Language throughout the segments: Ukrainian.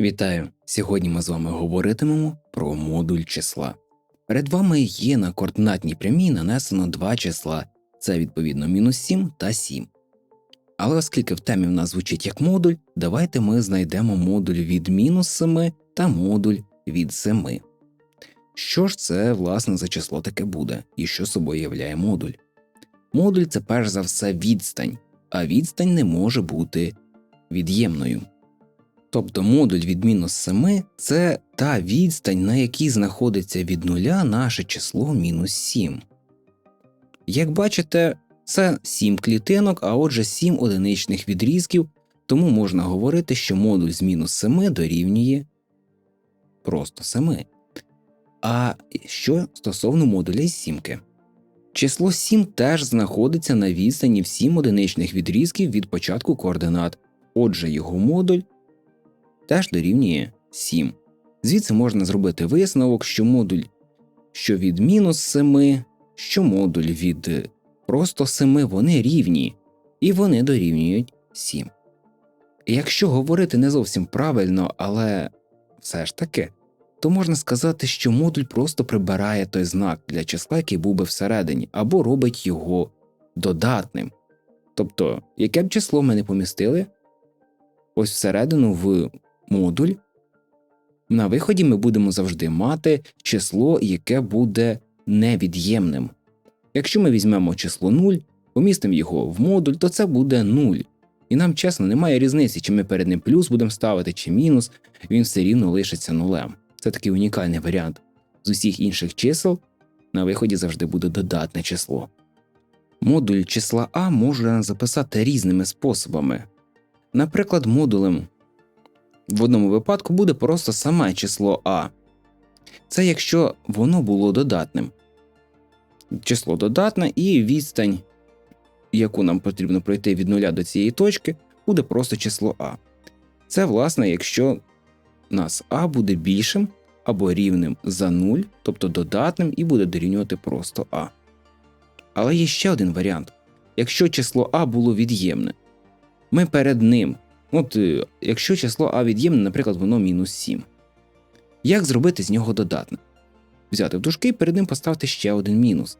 Вітаю! Сьогодні ми з вами говоритимемо про модуль числа. Перед вами є на координатній прямій нанесено два числа, це відповідно мінус 7 та 7. Але оскільки в темі в нас звучить як модуль, давайте ми знайдемо модуль від мінус 7 та модуль від 7. Що ж це, власне, за число таке буде, і що собою являє модуль? Модуль це перш за все відстань, а відстань не може бути від'ємною. Тобто модуль від мінус 7 це та відстань, на якій знаходиться від нуля наше число мінус 7. Як бачите, це 7 клітинок, а отже 7 одиничних відрізків, тому можна говорити, що модуль з мінус 7 дорівнює просто 7. А що стосовно модуля із сімки? Число 7 теж знаходиться на відстані в 7 одиничних відрізків від початку координат, отже його модуль теж дорівнює 7. Звідси можна зробити висновок, що модуль що від мінус 7, що модуль від просто 7 вони рівні, і вони дорівнюють 7. І якщо говорити не зовсім правильно, але все ж таки, то можна сказати, що модуль просто прибирає той знак для числа, який був би всередині, або робить його додатним. Тобто, яке б число ми не помістили, ось всередину в модуль, на виході ми будемо завжди мати число, яке буде невід'ємним. Якщо ми візьмемо число 0, помістимо його в модуль, то це буде 0. І нам чесно немає різниці, чи ми перед ним плюс будемо ставити, чи мінус, він все рівно лишиться нулем. Це такий унікальний варіант. З усіх інших чисел на виході завжди буде додатне число. Модуль числа А можна записати різними способами. Наприклад, модулем в одному випадку буде просто саме число А. Це якщо воно було додатним. Число додатне і відстань, яку нам потрібно пройти від нуля до цієї точки, буде просто число А. Це, власне, якщо нас А буде більшим або рівним за 0, тобто додатним, і буде дорівнювати просто А. Але є ще один варіант. Якщо число А було від'ємне, ми перед ним От е, якщо число А від'ємне, наприклад, воно мінус 7. Як зробити з нього додатне? Взяти в дужки і перед ним поставити ще один мінус.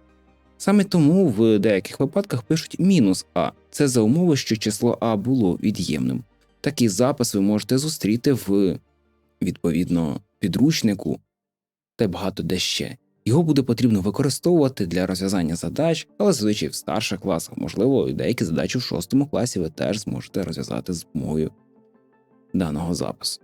Саме тому в деяких випадках пишуть мінус А, це за умови, що число А було від'ємним. Такий запис ви можете зустріти в відповідно підручнику та багато де ще. Його буде потрібно використовувати для розв'язання задач, але зазвичай в старших класах, можливо, і деякі задачі в шостому класі ви теж зможете розв'язати з допомогою даного запису.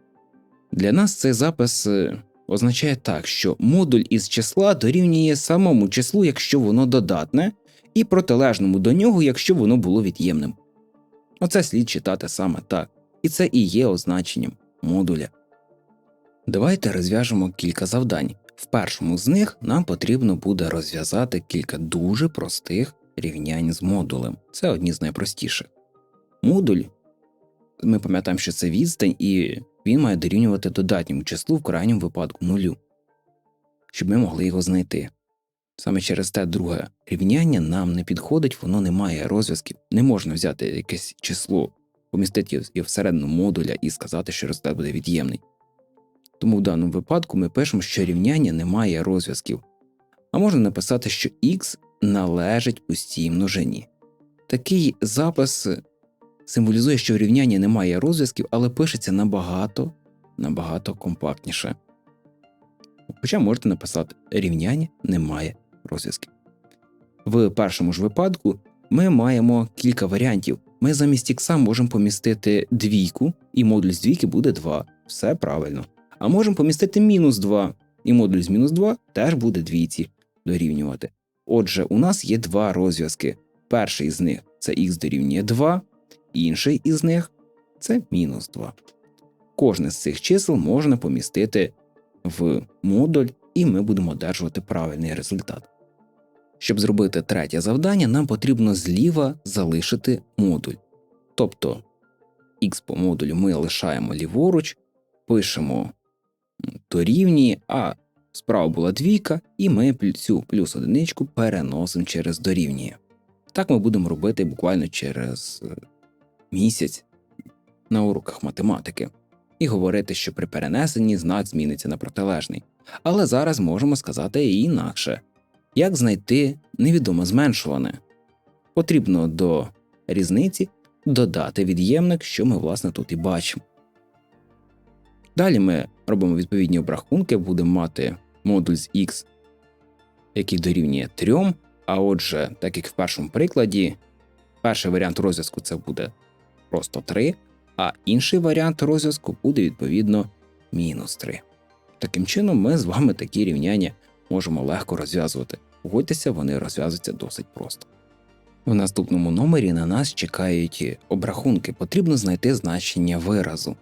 Для нас цей запис е, означає так, що модуль із числа дорівнює самому числу, якщо воно додатне, і протилежному до нього, якщо воно було від'ємним. Оце слід читати саме так, і це і є означенням модуля. Давайте розв'яжемо кілька завдань. В першому з них нам потрібно буде розв'язати кілька дуже простих рівнянь з модулем. Це одні з найпростіших. Модуль, ми пам'ятаємо, що це відстань, і він має дорівнювати додатньому числу в крайньому випадку нулю, щоб ми могли його знайти. Саме через те друге рівняння нам не підходить, воно не має розв'язків. Не можна взяти якесь число, помістити його всередину модуля і сказати, що результат буде від'ємний. Тому в даному випадку ми пишемо, що рівняння не має розв'язків, а можна написати, що х належить пустій множині. Такий запис символізує, що в рівнянні немає розв'язків, але пишеться набагато набагато компактніше. Хоча можете написати рівняння немає розв'язків. В першому ж випадку ми маємо кілька варіантів. Ми замість ікса можемо помістити двійку, і модуль з двійки буде 2. Все правильно а можемо помістити мінус 2, і модуль з мінус 2 теж буде двійці дорівнювати. Отже, у нас є два розв'язки. Перший з них це х дорівнює 2, інший із них це мінус 2. Кожне з цих чисел можна помістити в модуль, і ми будемо одержувати правильний результат. Щоб зробити третє завдання, нам потрібно зліва залишити модуль. Тобто х по модулю ми лишаємо ліворуч, пишемо дорівнює, а справа була двійка, і ми цю плюс одиничку переносимо через дорівнює. Так ми будемо робити буквально через е, місяць на уроках математики. і говорити, що при перенесенні знак зміниться на протилежний. Але зараз можемо сказати і інакше як знайти невідомо зменшуване. Потрібно до різниці додати від'ємник, що ми власне тут і бачимо. Далі ми робимо відповідні обрахунки, будемо мати модуль з x, який дорівнює 3, а отже, так як в першому прикладі, перший варіант розв'язку це буде просто 3, а інший варіант розв'язку буде відповідно мінус 3. Таким чином, ми з вами такі рівняння можемо легко розв'язувати. Погодьтеся, вони розв'язуються досить просто. В наступному номері на нас чекають обрахунки, потрібно знайти значення виразу.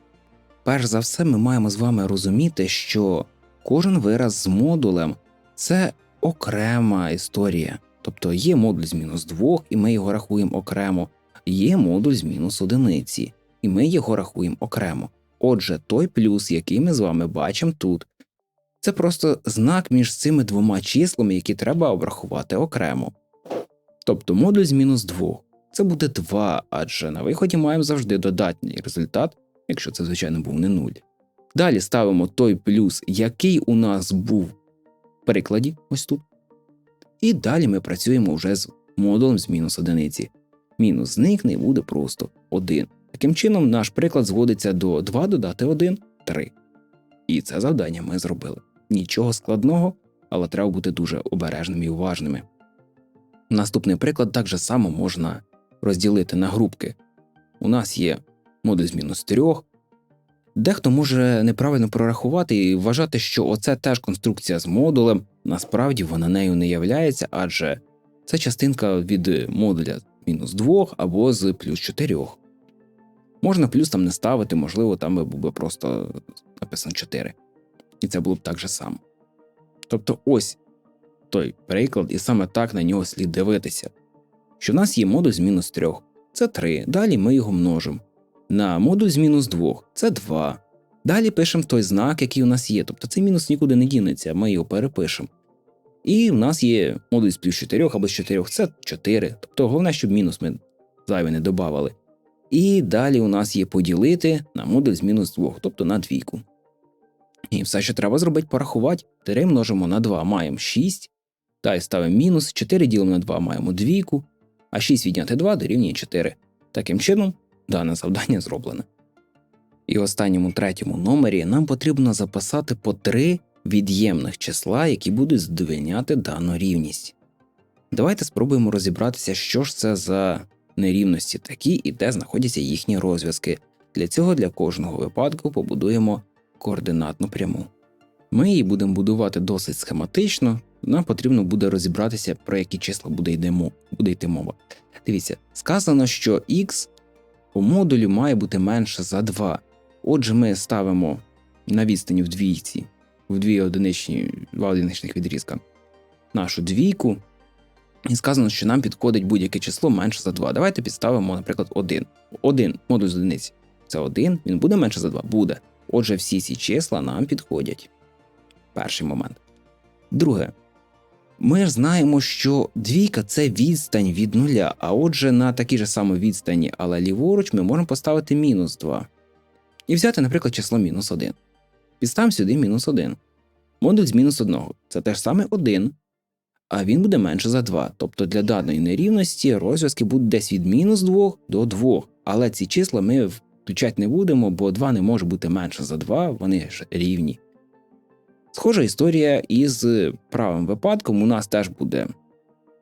Перш за все, ми маємо з вами розуміти, що кожен вираз з модулем це окрема історія. Тобто є модуль з мінус 2, і ми його рахуємо окремо, є модуль з мінус одиниці, і ми його рахуємо окремо. Отже, той плюс, який ми з вами бачимо тут, це просто знак між цими двома числами, які треба обрахувати окремо. Тобто модуль з мінус 2 це буде 2, адже на виході маємо завжди додатній результат, якщо це, звичайно, був не 0. Далі ставимо той плюс, який у нас був в перекладі, ось тут. І далі ми працюємо вже з модулем з мінус одиниці. Мінус зникне і буде просто 1. Таким чином, наш приклад зводиться до 2 додати 1 3. І це завдання ми зробили. Нічого складного, але треба бути дуже обережними і уважними. Наступний приклад так само можна розділити на групки. У нас є модуль з мінус 3. Дехто може неправильно прорахувати і вважати, що оце теж конструкція з модулем, насправді вона нею не являється, адже це частинка від модуля мінус 2 або з плюс 4. Можна плюс там не ставити, можливо, там був би просто написано 4. І це було б так же само. Тобто ось той приклад, і саме так на нього слід дивитися. Що в нас є модуль з мінус 3, це 3, далі ми його множимо. На модуль з мінус 2 це 2. Далі пишемо той знак, який у нас є, тобто цей мінус нікуди не дінеться, ми його перепишемо. І в нас є модуль з плюс 4 або з 4, це 4. Тобто головне, щоб мінус ми зайве не додавали. І далі у нас є поділити на модуль з мінус 2, тобто на двійку. І все, що треба зробити, порахувати. 3 множимо на 2, маємо 6. Далі ставимо мінус, 4 ділимо на 2 маємо двійку, а 6 відняти 2 дорівнює 4. Таким чином, дане завдання зроблене. І в останньому третьому номері нам потрібно записати по 3 від'ємних числа, які будуть задовільняти дану рівність. Давайте спробуємо розібратися, що ж це за нерівності такі і де знаходяться їхні розв'язки. Для цього для кожного випадку побудуємо координатну пряму. Ми її будемо будувати досить схематично, нам потрібно буде розібратися, про які числа буде йти мова. Дивіться, сказано, що x у модулі має бути менше за 2. Отже, ми ставимо на відстані в двійці, в дві одиничні, два одиничних відрізка нашу двійку. І сказано, що нам підходить будь-яке число менше за 2. Давайте підставимо, наприклад, 1. 1 модуль з одиниці. Це 1, він буде менше за 2? Буде. Отже, всі ці числа нам підходять. Перший момент. Друге, ми ж знаємо, що двійка це відстань від нуля, а отже, на такій ж самій відстані, але ліворуч ми можемо поставити мінус 2. І взяти, наприклад, число мінус 1. Підставимо сюди мінус 1. Модуль з мінус 1 це теж саме 1, а він буде менше за 2. Тобто для даної нерівності розв'язки будуть десь від мінус 2 до 2. Але ці числа ми включати не будемо, бо 2 не може бути менше за 2, вони ж рівні. Схожа історія із правим випадком у нас теж буде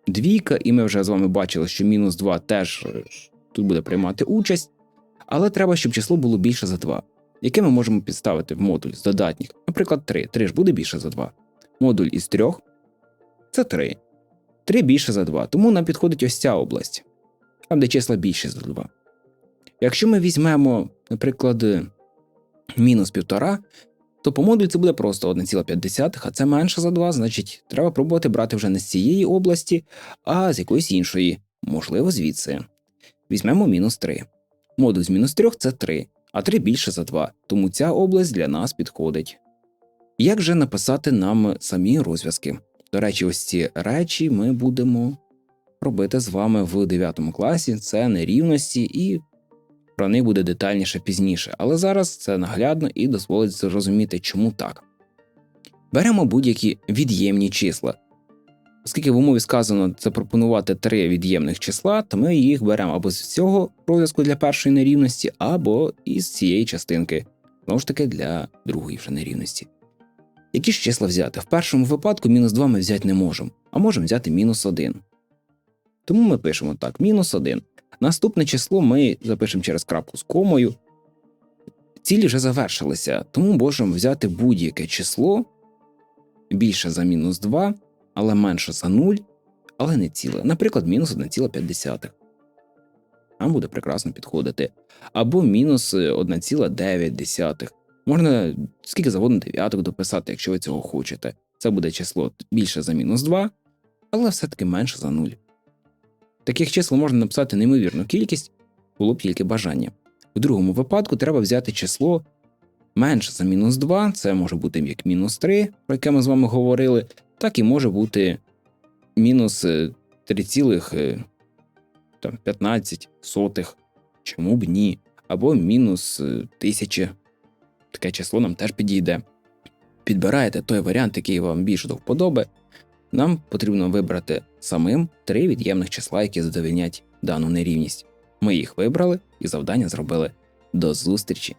двійка, і ми вже з вами бачили, що мінус 2 теж е, тут буде приймати участь, але треба, щоб число було більше за 2, яке ми можемо підставити в модуль з додатніх. Наприклад, 3. 3 ж буде більше за 2. Модуль із 3 це 3. 3 більше за 2, тому нам підходить ось ця область, там де числа більше за 2. Якщо ми візьмемо, наприклад, мінус 1,5, то по модулю це буде просто 1,5, а це менше за 2, значить, треба пробувати брати вже не з цієї області, а з якоїсь іншої, можливо, звідси. Візьмемо мінус 3. Модуль з мінус 3 це 3, а 3 більше за 2, тому ця область для нас підходить. Як же написати нам самі розв'язки? До речі, ось ці речі ми будемо робити з вами в 9 класі, це нерівності і про них буде детальніше пізніше, але зараз це наглядно і дозволить зрозуміти, чому так. Беремо будь-які від'ємні числа. Оскільки в умові сказано запропонувати три від'ємних числа, то ми їх беремо або з цього розв'язку для першої нерівності, або із цієї частинки, знову ж таки для другої вже нерівності. Які ж числа взяти? В першому випадку мінус 2 ми взяти не можемо, а можемо взяти мінус 1. Тому ми пишемо так: мінус 1. Наступне число ми запишемо через крапку з комою. Цілі вже завершилися, тому можемо взяти будь-яке число більше за мінус 2, але менше за 0, але не ціле. Наприклад, мінус 1,5. Нам буде прекрасно підходити. Або мінус 1,9. Можна скільки завгодно дев'яток дописати, якщо ви цього хочете. Це буде число більше за мінус 2, але все-таки менше за 0. Таких чисел можна написати неймовірну кількість, було б тільки бажання. У другому випадку треба взяти число менше за мінус 2, це може бути як мінус 3, про яке ми з вами говорили, так і може бути мінус 3,15 чому б ні, або мінус 1000. Таке число нам теж підійде. Підбираєте той варіант, який вам більше до вподоби. Нам потрібно вибрати самим три від'ємних числа, які задовільнять дану нерівність. Ми їх вибрали і завдання зробили. До зустрічі!